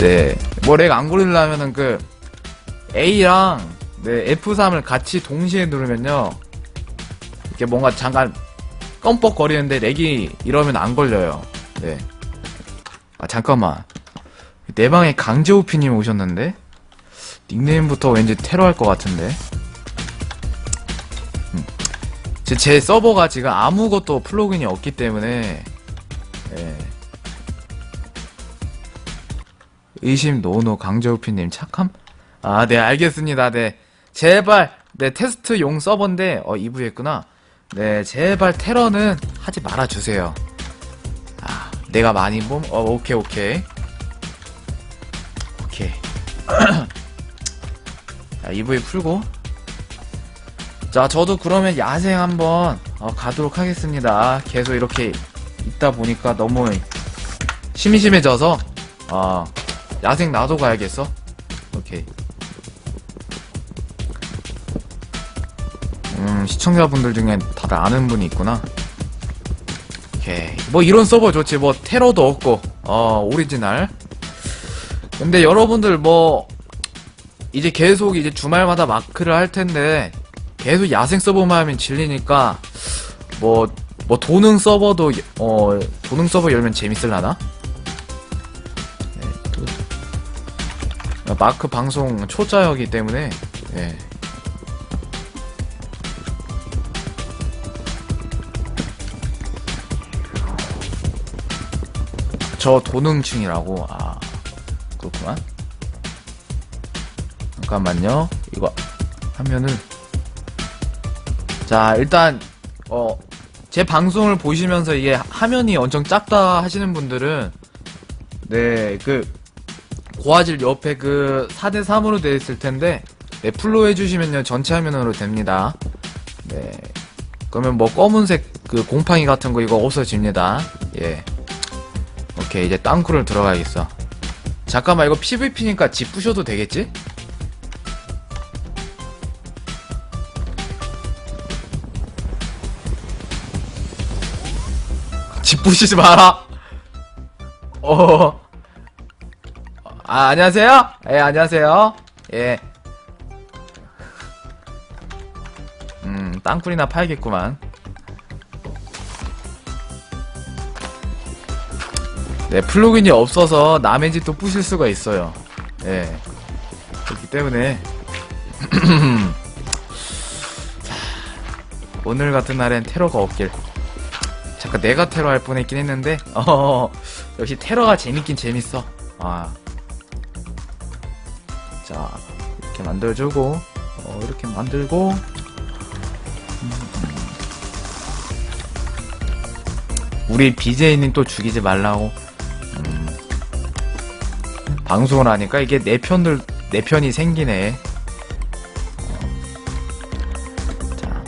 네, 뭐 렉 안 걸리려면은 그 A랑 네, F3을 같이 동시에 누르면요. 이게 뭔가 잠깐 껌뻑거리는데 렉이 이러면 안 걸려요. 네. 아 잠깐만. 내 방에 강재호피님 오셨는데 닉네임부터 왠지 테러할 것 같은데. 음. 제, 제 서버가 지금 아무것도 플러그인이 없기 때문에 예. 의심 노노 강재호피님 착함? 아, 네, 알겠습니다. 네. 제발, 네, 테스트 용 서버인데, 어, 2부 했구나. 네, 제발 테러는 하지 말아주세요. 아, 내가 많이 봄? 어, 오케이, 오케이. 오케이. 자, 2부에 풀고. 자, 저도 그러면 야생 한번 어, 가도록 하겠습니다. 계속 이렇게 있다 보니까 너무 심심해져서, 어, 야생 나도 가야겠어. 오케이. 음, 시청자분들 중에 다들 아는 분이 있구나. 오케이. 뭐 이런 서버 좋지. 뭐 테러도 없고, 어, 오리지널. 근데 여러분들 뭐, 이제 계속 이제 주말마다 마크를 할 텐데, 계속 야생 서버만 하면 질리니까, 뭐, 뭐 도능 서버도, 어, 도능 서버 열면 재밌을라나? 마크 방송 초짜였기 때문에, 예. 저 도능층이라고 아 그렇구만 잠깐만요. 이거 하면은. 자 일단 어 제 방송을 보시면서 이게 화면이 엄청 작다 하시는 분들은 네그 고화질 옆에 그 4대3으로 되어 있을 텐데 네 풀로 해주시면요. 전체 화면으로 됩니다. 네. 그러면 뭐 검은색 그 곰팡이 같은 거 이거 없어집니다. 예. 오케이. 이제 땅굴을 들어가야겠어. 잠깐만. 이거 PVP니까 집 부셔도 되겠지? 집 부시지 마라. 어. 아 안녕하세요 예 안녕하세요 예 음, 땅굴이나 파야겠구만. 네, 플러그인이 없어서 남의 집도 부실 수가 있어요. 네. 그렇기 때문에. 자, 오늘 같은 날엔 테러가 없길. 잠깐 내가 테러 할 뻔했긴 했는데, 어, 역시 테러가 재밌긴 재밌어. 아. 만들어주고, 어, 이렇게 만들고, 우리 BJ님 또 죽이지 말라고. 음. 방송을 하니까 이게 내 편들, 내 편이 생기네. 어. 자.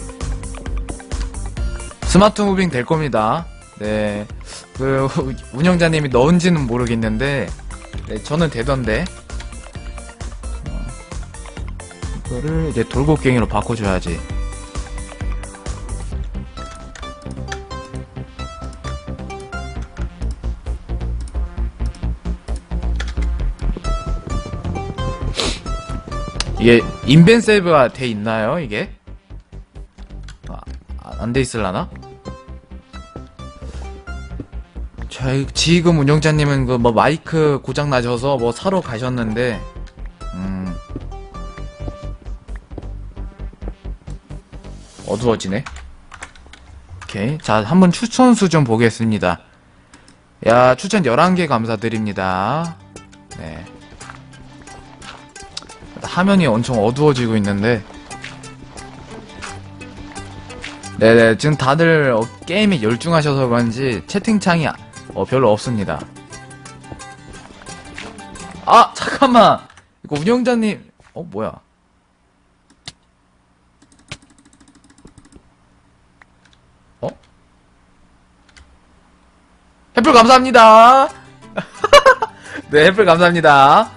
스마트 무빙 될 겁니다. 네. 그, 운영자님이 넣은지는 모르겠는데, 네, 저는 되던데. 이거를 이제 돌고갱이로 바꿔줘야지. 이게 인벤 세이브가 돼 있나요 이게? 아, 안돼 있을라나? 저 지금 운영자님은 그 뭐 마이크 고장 나셔서 뭐 사러 가셨는데 어두워지네. 오케이 자 한번 추천 수 좀 보겠습니다. 야 추천 11개 감사드립니다. 네. 화면이 엄청 어두워지고 있는데 네네 지금 다들 어, 게임에 열중하셔서 그런지 채팅창이 어, 별로 없습니다 아 잠깐만 이거 운영자님 어 뭐야 햇불 감사합니다 네 햇불 감사합니다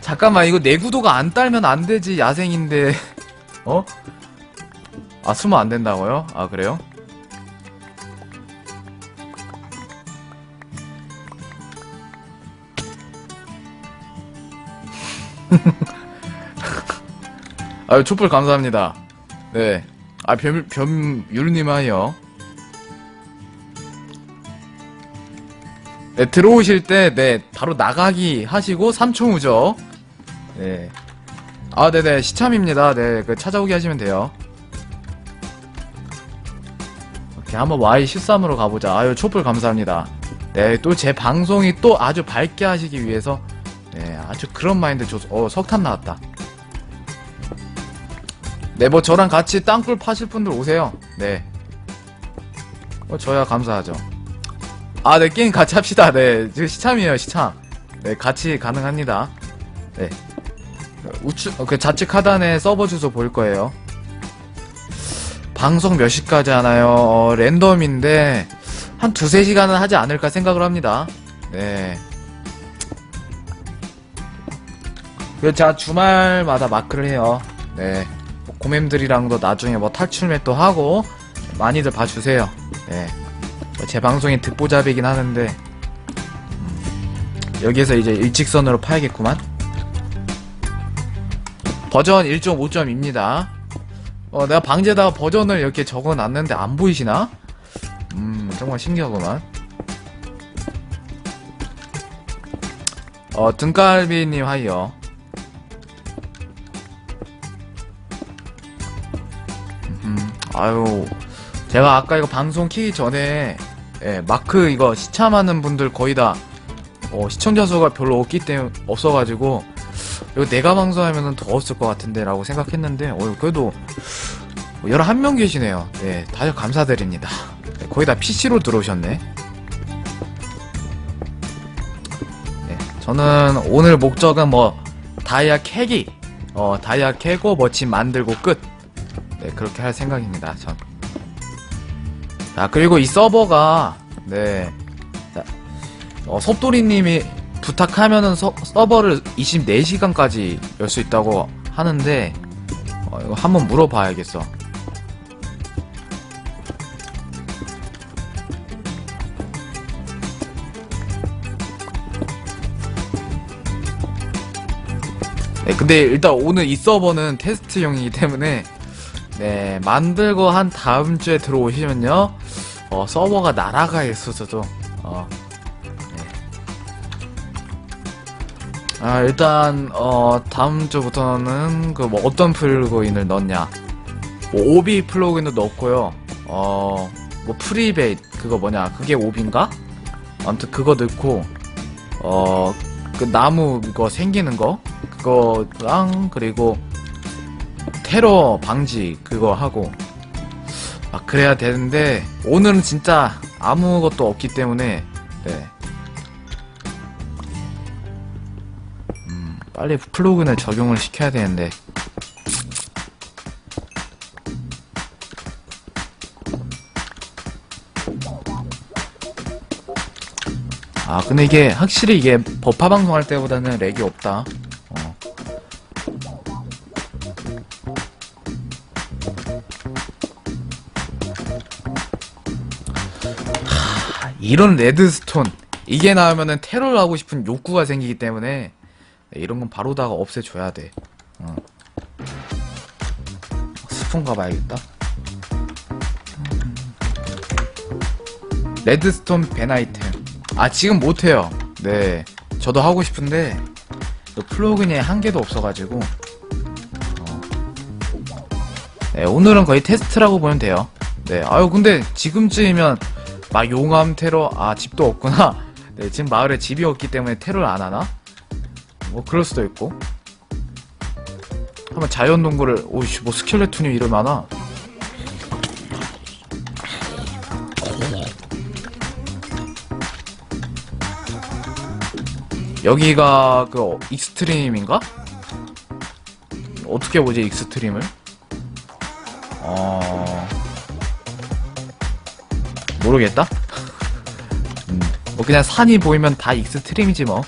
잠깐만 이거 내구도가 안 딸면 안 되지 야생인데 어? 아 숨어 안 된다고요? 아 그래요? 아유, 촛불 감사합니다. 네. 아, 변, 변 유루님 하여. 네, 들어오실 때, 네, 바로 나가기 하시고, 3초 후죠. 네. 아, 네네, 시참입니다. 네, 그 찾아오게 하시면 돼요. 오케이, 한번 Y13으로 가보자. 아유, 촛불 감사합니다. 네, 또 제 방송이 또 아주 밝게 하시기 위해서, 네, 아주 그런 마인드 좋, 어, 석탄 나왔다. 네, 뭐 저랑 같이 땅굴 파실 분들 오세요. 네. 어, 저야 감사하죠. 아, 네, 게임 같이 합시다. 네, 지금 시참이에요, 시참. 네, 같이 가능합니다. 네. 우측, 어, 그 좌측 하단에 서버 주소 보일 거예요. 방송 몇 시까지 하나요? 어, 랜덤인데, 한 두세 시간은 하지 않을까 생각을 합니다. 네. 그, 제가 주말마다 마크를 해요. 네. 뭐 고맴들이랑도 나중에 뭐 탈출 맵도 하고, 많이들 봐주세요. 네. 뭐제 방송이 듣보잡이긴 하는데, 음, 여기에서 이제 일직선으로 파야겠구만. 버전 1.5점입니다. 어, 내가 방제다가 버전을 이렇게 적어놨는데 안 보이시나? 음, 정말 신기하구만. 어, 등갈비님 하이요. 음, 아유, 제가 아까 이거 방송 키기 전에, 예, 마크 이거 시참하는 분들 거의 다, 어, 시청자 수가 별로 없기 때문에, 없어가지고, 이거 내가 방송하면은 더 없을 것 같은데 라고 생각했는데 어 그래도 11명 계시네요. 네 다들 감사드립니다. 네, 거의 다 PC로 들어오셨네. 네, 저는 오늘 목적은 뭐 다이아 캐기 어 다이아 캐고 뭐집 만들고 끝. 네, 그렇게 할 생각입니다 전. 자 그리고 이 서버가 네 자, 어, 섭도리님이 부탁하면은 서, 서버를 24시간까지 열 수 있다고 하는데 어, 이거 한번 물어봐야겠어. 네, 근데 일단 오늘 이 서버는 테스트용이기 때문에 네, 만들고 한 다음 주에 들어오시면요. 어, 서버가 날아가 있어서도. 어, 아 일단 어 다음 주부터는 그 뭐 어떤 플러그인을 넣냐. 뭐 오비 플러그인도 넣고요. 어 뭐 프리베이트 그거 뭐냐. 그게 오비인가? 아무튼 그거 넣고 어 그 나무 이거 생기는 거 그거랑 그리고 테러 방지 그거 하고 아 그래야 되는데 오늘은 진짜 아무것도 없기 때문에 네. 빨리 플러그인을 적용을 시켜야 되는데. 아 근데 이게 확실히 이게 버파 방송할 때보다는 렉이 없다 이런 레드스톤 이게 나오면은 테러를 하고 싶은 욕구가 생기기 때문에 네, 이런 건 바로다가 없애줘야 돼. 어. 스푼 가봐야겠다. 레드스톤 벤 아이템. 아, 지금 못해요. 네. 저도 하고 싶은데, 또 플러그인에 한 개도 없어가지고. 어. 네, 오늘은 거의 테스트라고 보면 돼요. 네. 아유, 근데 지금쯤이면, 막 용암 테러, 아, 집도 없구나. 네, 지금 마을에 집이 없기 때문에 테러를 안 하나? 뭐 그럴 수도 있고 한번 자연 동굴을 오이씨 뭐 스켈레톤이 이름 많아 여기가 그 어, 익스트림인가? 어떻게 보지 익스트림을? 어 모르겠다. 음, 뭐 그냥 산이 보이면 다 익스트림이지 뭐.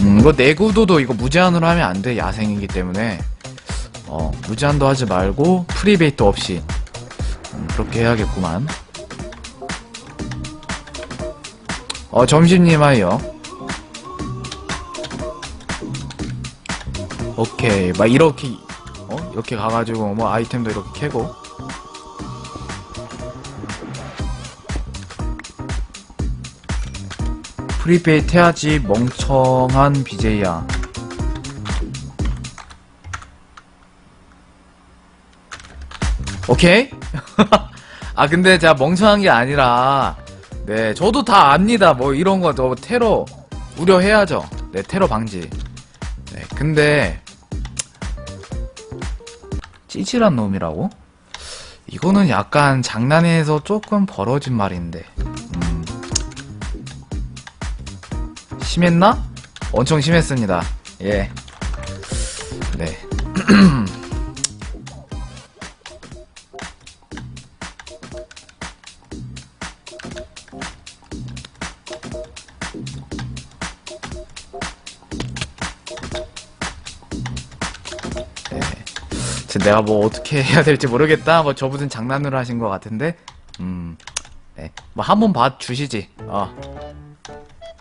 음, 이거 내구도도 이거 무제한으로 하면 안 돼. 야생이기 때문에. 어, 무제한도 하지 말고, 프리베이트 없이. 음, 그렇게 해야겠구만. 어, 점심님 하여. 오케이. 막 이렇게, 어? 이렇게 가가지고, 뭐, 아이템도 이렇게 캐고. 프리페이트 해야지, 멍청한 BJ야. 오케이? 아, 근데 제가 멍청한 게 아니라, 네, 저도 다 압니다. 뭐, 이런 거, 저, 테러, 우려해야죠. 네, 테러 방지. 네, 근데, 찌질한 놈이라고? 이거는 약간 장난에서 조금 벌어진 말인데, 음. 심했나? 엄청 심했습니다. 예. 네. 지금 내가 뭐 어떻게 해야 될지 모르겠다. 뭐저 무슨 장난으로 하신 것 같은데, 음, 네, 뭐 한 번 봐주시지. 어,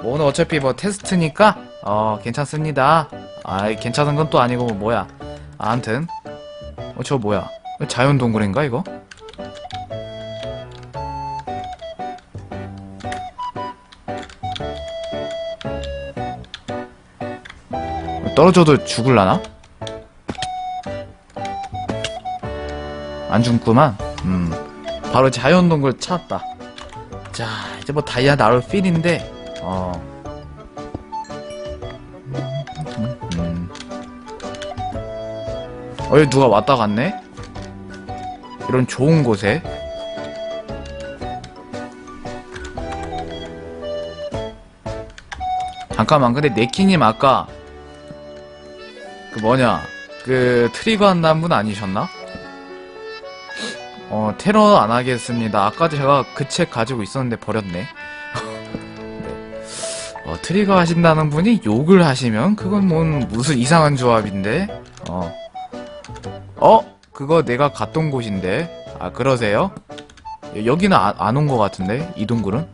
뭐 오늘 어차피 뭐 테스트니까, 어, 괜찮습니다. 아, 괜찮은 건 또 아니고 뭐 뭐야. 아, 암튼, 어, 저 뭐야? 자연 동굴인가 이거? 떨어져도 죽을라나? 안 죽구만. 음. 바로 자연동굴 찾았다. 자, 이제 뭐 다이아 나올 필인데, 어. 음, 음. 어, 여기 누가 왔다 갔네? 이런 좋은 곳에. 잠깐만, 근데 네키님 아까, 그 뭐냐, 그 트리거 한다는 분 아니셨나? 어, 테러 안 하겠습니다. 아까도 제가 그 책 가지고 있었는데 버렸네. 네. 어, 트리거 하신다는 분이 욕을 하시면 그건 뭔 무슨 이상한 조합인데. 어. 어? 그거 내가 갔던 곳인데. 아, 그러세요? 여기는 안온 것 같은데? 이 동굴은?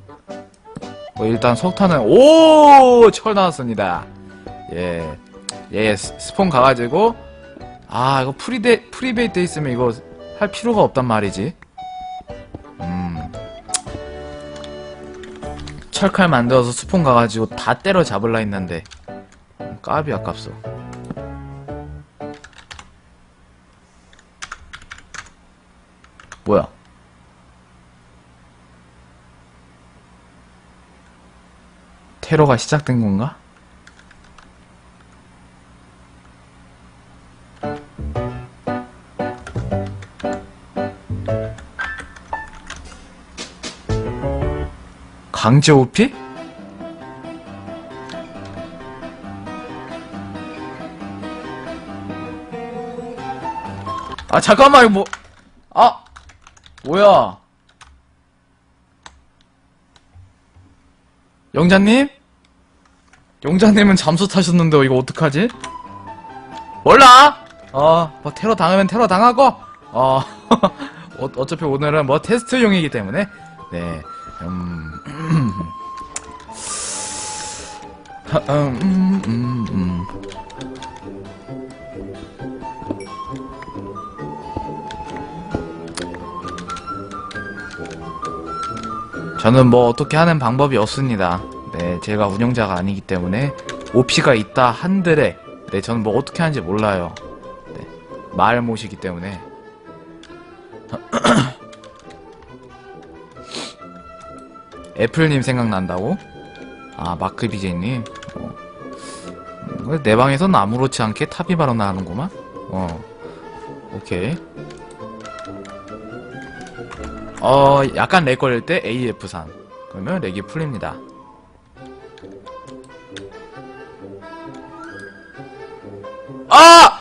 어, 일단 석탄은, 오! 철 나왔습니다. 예. 예, 스- 스폰 가가지고, 아, 이거 프리데, 프리베이트 있으면 이거 할 필요가 없단 말이지. 음. 철칼 만들어서 스폰 가가지고 다 때려 잡을라 했는데. 음, 까비 아깝소. 뭐야? 테러가 시작된 건가? 강제 오피? 아 잠깐만 이거 뭐 아! 뭐야 영자님? 영자님은 잠수 타셨는데 이거 어떡하지? 몰라! 어, 뭐 테러 당하면 테러 당하고 어, 어 어차피 오늘은 뭐 테스트용이기 때문에 네 음, 음, 음, 음. 저는 뭐 어떻게 하는 방법이 없습니다. 네, 제가 운영자가 아니기 때문에 OP가 있다 한들에 네, 저는 뭐 어떻게 하는지 몰라요. 네, 말 못이기 때문에 애플님 생각난다고? 아 마크 비제님 어. 음, 내 방에선 아무렇지 않게 탑이 바로 나는구만 어 오케이 어 약간 렉 걸릴 때 AF3 그러면 렉이 풀립니다 아!